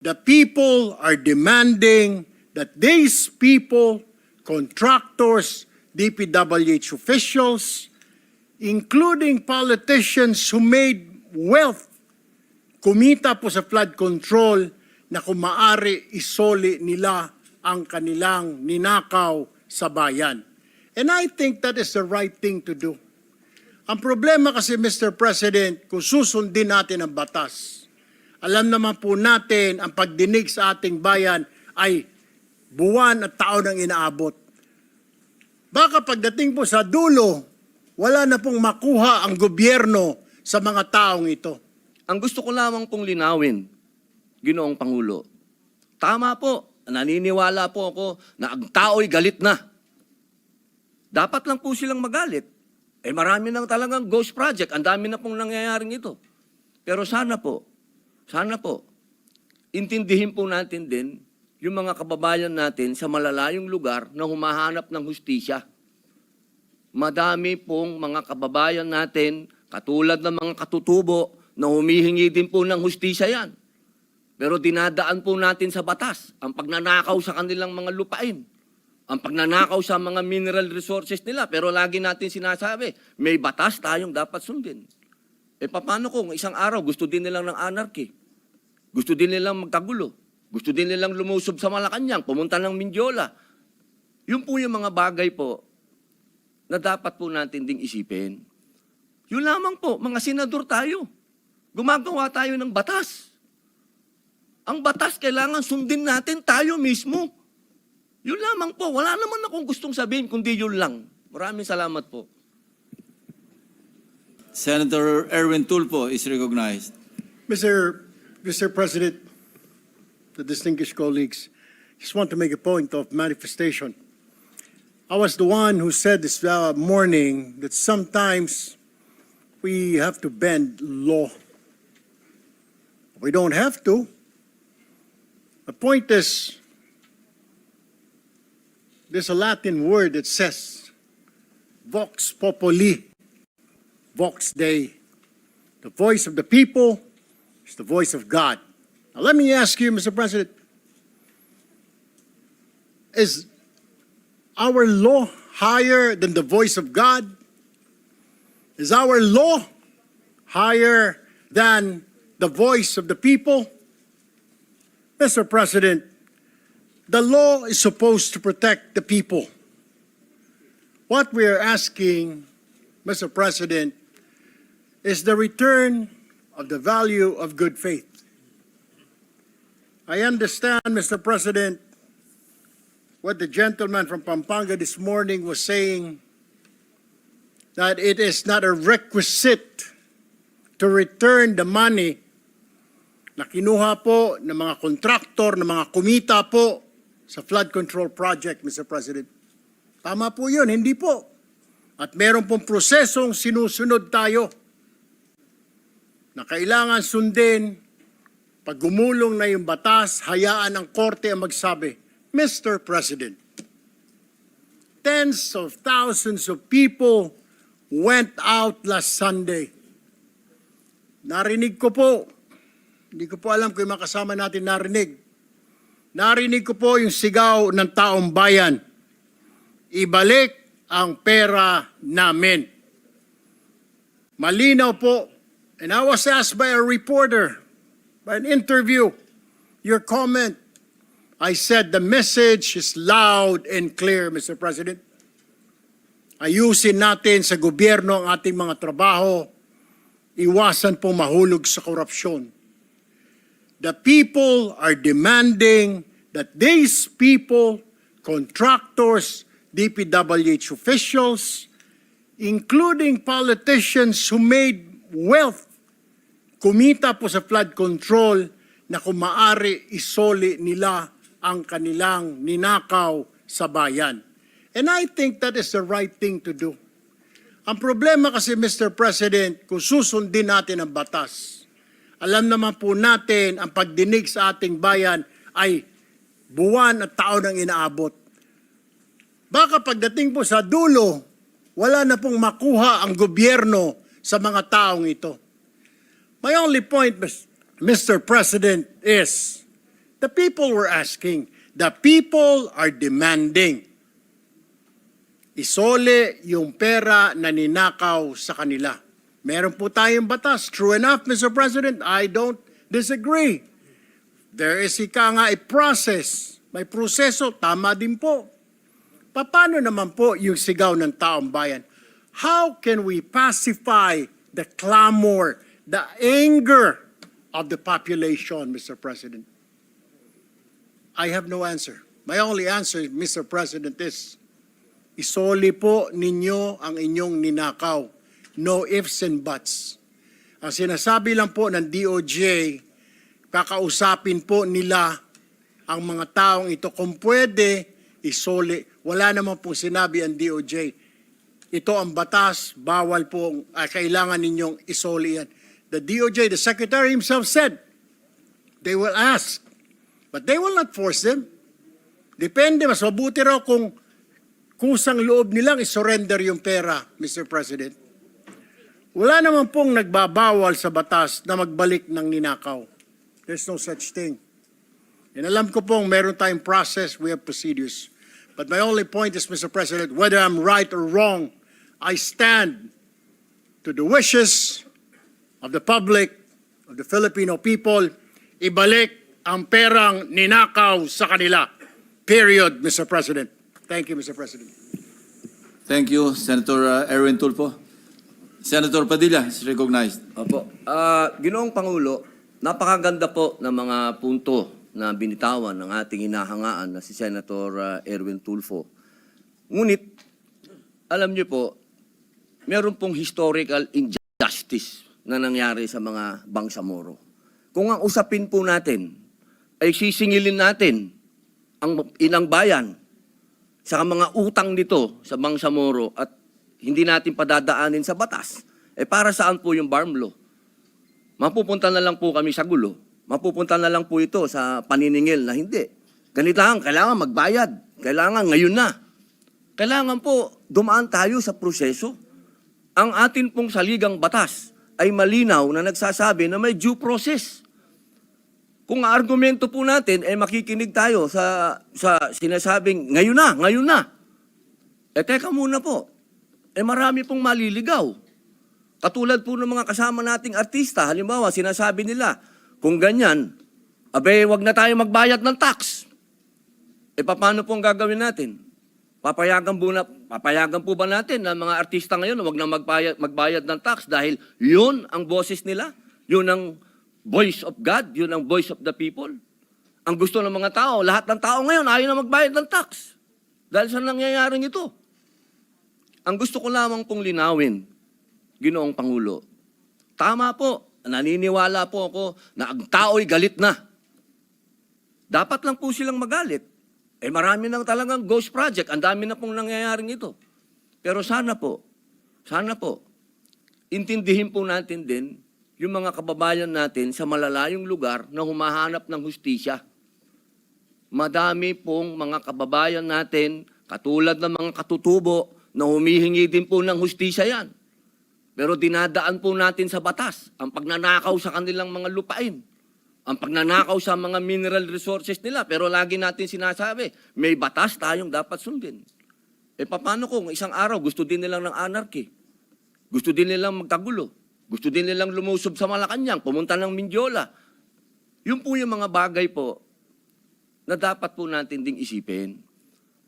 The people are demanding that these people, contractors, DPWH officials, including politicians who made wealth, kumita po sa flood control na kung maaari isoli nila ang kanilang ninakaw sa bayan. And I think that is the right thing to do. Ang problema kasi, Mr. President, kung susundin natin ang batas, alam naman po natin ang pagdinig sa ating bayan ay buwan at taon ang inaabot. Baka pagdating po sa dulo, wala na pong makuha ang gobyerno sa mga taong ito. Ang gusto ko lamang pong linawin, Ginoong Pangulo, tama po, naniniwala po ako na ang tao'y galit na. Dapat lang po silang magalit. Eh marami nang talagang ghost project, ang dami na pong nangyayaring ito. Pero sana po, sana po, intindihin po natin din yung mga kababayan natin sa malalayong lugar na humahanap ng hustisya. Madami pong mga kababayan natin, katulad ng mga katutubo, na humihingi din po ng hustisya yan. Pero dinadaan po natin sa batas ang pagnanakaw sa kanilang mga lupain. Ang pagnanakaw sa mga mineral resources nila. Pero lagi natin sinasabi, may batas tayong dapat sundin. E paano kung isang araw gusto din nilang ng anarchy? Gusto din nilang magkagulo? Gusto din nilang lumusob sa Malacanang, pumunta ng Mindiola? Yun po yung mga bagay po na dapat po natin ding isipin. Yun lamang po, mga senador tayo. Gumagawa tayo ng batas. Ang batas kailangan sundin natin tayo mismo. Yun lamang po. Wala naman akong gustong sabihin kundi yun lang. Maraming salamat po. Senator Erwin Tulfo is recognized. Mr. Mr. President, the distinguished colleagues, just want to make a point of manifestation. I was the one who said this uh, morning that sometimes we have to bend law. We don't have to. The point is, there's a Latin word that says, vox populi, vox dei. The voice of the people is the voice of God. Now, let me ask you, Mr. President, is our law higher than the voice of God? Is our law higher than the voice of the people? Mr. President, the law is supposed to protect the people. What we are asking, Mr. President, is the return of the value of good faith. I understand, Mr. President, what the gentleman from Pampanga this morning was saying, that it is not a requisite to return the money na kinuha po ng mga kontraktor, ng mga kumita po sa flood control project, Mr. President. Tama po yun, hindi po. At meron pong prosesong sinusunod tayo na kailangan sundin pag gumulong na yung batas, hayaan ang korte ang magsabi, Mr. President, tens of thousands of people went out last Sunday. Narinig ko po, hindi ko po alam kung yung mga kasama natin narinig. Narinig ko po yung sigaw ng taong bayan. Ibalik ang pera namin. Malinaw po. And I was asked by a reporter, by an interview, your comment. I said the message is loud and clear, Mr. President. Ayusin natin sa gobyerno ang ating mga trabaho. Iwasan po mahulog sa korupsyon. The people are demanding that these people, contractors, DPWH officials, including politicians who made wealth, kumita po sa flood control na kung maaari isoli nila ang kanilang ninakaw sa bayan. And I think that is the right thing to do. Ang problema kasi, Mr. President, kung susundin natin ang batas, alam naman po natin ang pagdinig sa ating bayan ay buwan at taon ang inaabot. Baka pagdating po sa dulo, wala na pong makuha ang gobyerno sa mga taong ito. My only point, Mr. President, is The people were asking. The people are demanding. Isole yung pera na ninakaw sa kanila. Meron po tayong batas. True enough, Mr. President, I don't disagree. There is ika nga a process. May proseso, tama din po. Paano naman po yung sigaw ng taong bayan? How can we pacify the clamor, the anger of the population, Mr. President? I have no answer. My only answer, Mr. President, is isoli po ninyo ang inyong ninakaw. No ifs and buts. Ang sinasabi lang po ng DOJ, kakausapin po nila ang mga taong ito kung pwede isoli. Wala naman pong sinabi ang DOJ. Ito ang batas, bawal po, ah, kailangan ninyong isoli yan. The DOJ, the Secretary himself said, they will ask, but they will not force them. Depende, mas mabuti raw kung kusang loob nilang isurrender yung pera, Mr. President. Wala naman pong nagbabawal sa batas na magbalik ng ninakaw. There's no such thing. And alam ko pong meron tayong process, we have procedures. But my only point is, Mr. President, whether I'm right or wrong, I stand to the wishes of the public, of the Filipino people, ibalik ang perang ninakaw sa kanila. Period, Mr. President. Thank you, Mr. President. Thank you, Senator uh, Erwin Tulfo. Senator Padilla is recognized. Opo. Ah, Ginoong Pangulo, napakaganda po ng mga punto na binitawan ng ating inahangaan na si Senator ah, Erwin Tulfo. Ngunit, alam niyo po, meron pong historical injustice na nangyari sa mga Bangsamoro. Kung ang usapin po natin ay sisingilin natin ang inang bayan sa mga utang nito sa Bangsamoro at hindi natin padadaanin sa batas, eh para saan po yung farm law? Mapupunta na lang po kami sa gulo. Mapupunta na lang po ito sa paniningil na hindi. Ganito lang, kailangan magbayad. Kailangan ngayon na. Kailangan po dumaan tayo sa proseso. Ang atin pong saligang batas ay malinaw na nagsasabi na may due process. Kung argumento po natin ay makikinig tayo sa sa sinasabing ngayon na, ngayon na. Eh teka muna po. Eh marami pong maliligaw. Katulad po ng mga kasama nating artista, halimbawa sinasabi nila, kung ganyan, abe wag na tayo magbayad ng tax. Eh paano po ang gagawin natin? Papayagan po, na, papayagan po ba natin na mga artista ngayon na wag na magbayad, magbayad ng tax dahil yun ang boses nila? Yun ang voice of God? Yun ang voice of the people? Ang gusto ng mga tao, lahat ng tao ngayon ayaw na magbayad ng tax. Dahil sa nangyayaring ito. Ang gusto ko lamang pong linawin, Ginoong Pangulo, tama po, naniniwala po ako na ang tao'y galit na. Dapat lang po silang magalit. Eh marami nang talagang ghost project. Ang dami na pong nangyayaring ito. Pero sana po, sana po, intindihin po natin din yung mga kababayan natin sa malalayong lugar na humahanap ng hustisya. Madami pong mga kababayan natin, katulad ng mga katutubo, na humihingi din po ng hustisya yan. Pero dinadaan po natin sa batas ang pagnanakaw sa kanilang mga lupain. Ang pagnanakaw sa mga mineral resources nila. Pero lagi natin sinasabi, may batas tayong dapat sundin. E paano kung isang araw gusto din nilang ng anarchy? Gusto din nilang magkagulo? Gusto din nilang lumusob sa Malacanang, pumunta ng Mindiola? Yun po yung mga bagay po na dapat po natin ding isipin.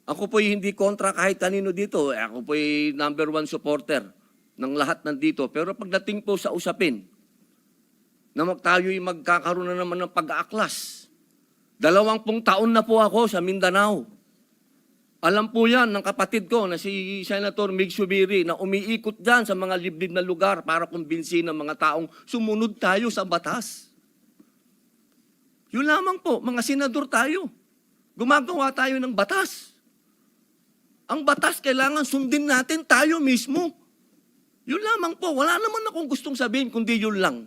Ako po'y hindi kontra kahit kanino dito. Eh, Ako po'y number one supporter ng lahat nandito. Pero pagdating po sa usapin, na tayo'y magkakaroon na naman ng pag-aaklas. Dalawang pong taon na po ako sa Mindanao. Alam po yan ng kapatid ko na si Senator Mig Subiri na umiikot dyan sa mga liblib na lugar para kumbinsin ng mga taong sumunod tayo sa batas. Yun lamang po, mga senador tayo. Gumagawa tayo ng batas. Ang batas kailangan sundin natin tayo mismo. Yun lamang po. Wala naman akong gustong sabihin kundi yun lang.